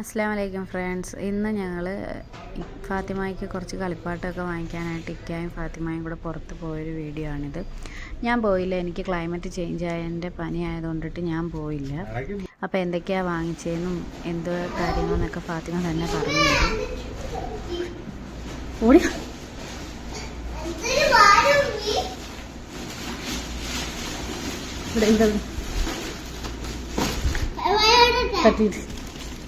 അസ്സാം വലൈക്കും ഫ്രണ്ട്സ്. ഇന്ന് ഞങ്ങൾ ഫാത്തിമയ്ക്ക് കുറച്ച് കളിപ്പാട്ടമൊക്കെ വാങ്ങിക്കാനായിട്ട് ഇക്കായും ഫാത്തിമയും കൂടെ പുറത്ത് പോയൊരു വീഡിയോ ആണിത്. ഞാൻ പോയില്ല. എനിക്ക് ക്ലൈമറ്റ് ചേഞ്ച് ആയതിന്റെ പനി ആയതുകൊണ്ടിട്ട് ഞാൻ പോയില്ല. അപ്പോൾ എന്തൊക്കെയാണ് വാങ്ങിച്ചതെന്നും എന്ത് കാര്യങ്ങളെന്നൊക്കെ ഫാത്തിമ തന്നെ പറഞ്ഞു ഓടി. ഇവിടെ എന്താ?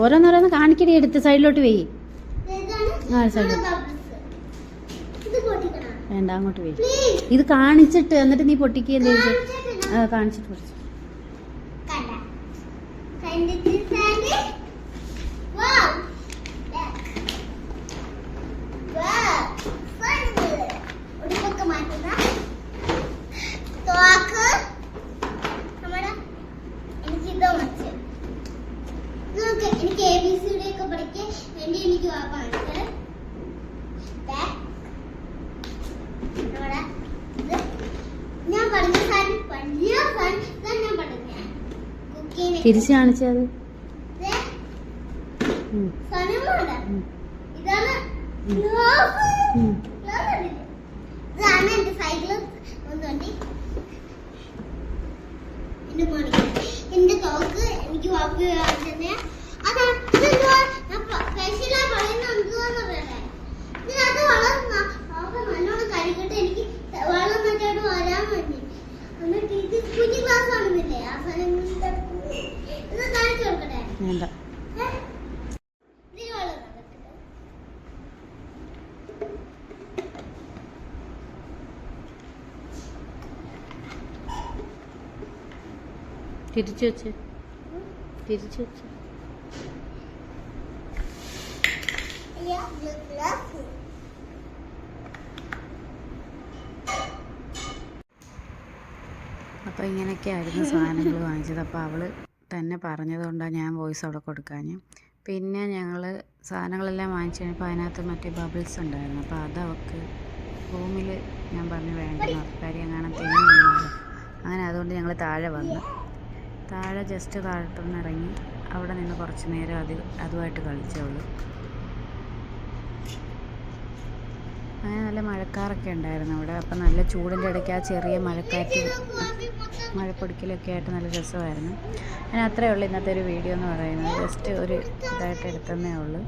ഓരോന്നോരോന്ന് കാണിക്കടി എടുത്ത് സൈഡിലോട്ട് വെയ്. ആ സൈഡിലോട്ട്. വേണ്ട അങ്ങോട്ട് വെയ്. ഇത് കാണിച്ചിട്ട് എന്നിട്ട് നീ പൊട്ടിക്കുക എന്താ ആ കാണിച്ചിട്ട് പൊട്ടിച്ചു. എനിക്ക് എ ബി സി ഡി ഒക്കെ പഠിക്കാൻ വേണ്ടി എനിക്ക് വാപ്പാണ് ഞാൻ സാധനം വലിയ സാധനം ഞാൻ പറഞ്ഞ. കുക്കിനെ തിരിച്ച് കാണിച്ചത് ഇതാണ്? ഇതാണ് എന്റെ സൈക്കിൾ. ഒന്ന് വണ്ടി എന്റെ മോണി. എന്റെ തോക്ക്. എനിക്ക് വാപ്പി തന്നെ വേണ്ട. തിരിച്ചു വെച്ച് തിരിച്ചു വെച്ച് look, ഗ്ലാസ്. അപ്പോൾ ഇങ്ങനെയൊക്കെയായിരുന്നു സാധനങ്ങൾ വാങ്ങിച്ചത്. അപ്പോൾ അവൾ തന്നെ പറഞ്ഞതുകൊണ്ടാണ് ഞാൻ വോയിസ് അവിടെ കൊടുക്കാഞ്ഞു. പിന്നെ ഞങ്ങൾ സാധനങ്ങളെല്ലാം വാങ്ങിച്ചു കഴിഞ്ഞപ്പോൾ അതിനകത്ത് മറ്റേ ബബിൾസ് ഉണ്ടായിരുന്നു. അപ്പോൾ അത് അവൾക്ക് റൂമിൽ ഞാൻ പറഞ്ഞു വേണ്ടെന്ന് കാര്യം കാണാൻ തെങ്ങി നിന്നത് അങ്ങനെ അതുകൊണ്ട് ഞങ്ങൾ താഴെ വന്നു. താഴെ ജസ്റ്റ് താഴോട്ടൊന്ന് ഇറങ്ങി അവിടെ നിന്ന് കുറച്ച് നേരം അത് അതുമായിട്ട് കളിച്ചോളൂ അങ്ങനെ നല്ല മഴക്കാറൊക്കെ ഉണ്ടായിരുന്നു അവിടെ. അപ്പം നല്ല ചൂടിന്റെ ഇടയ്ക്ക് ആ ചെറിയ മഴക്കാറ്റ് മഴപ്പൊടിക്കലൊക്കെ ആയിട്ട് നല്ല രസമായിരുന്നു. ഞാൻ അത്രയേ ഉള്ളൂ ഇന്നത്തെ ഒരു വീഡിയോ എന്ന് പറയുന്നത്. ജസ്റ്റ് ഒരു ഇതായിട്ട് എടുത്തതേ ഉള്ളൂ.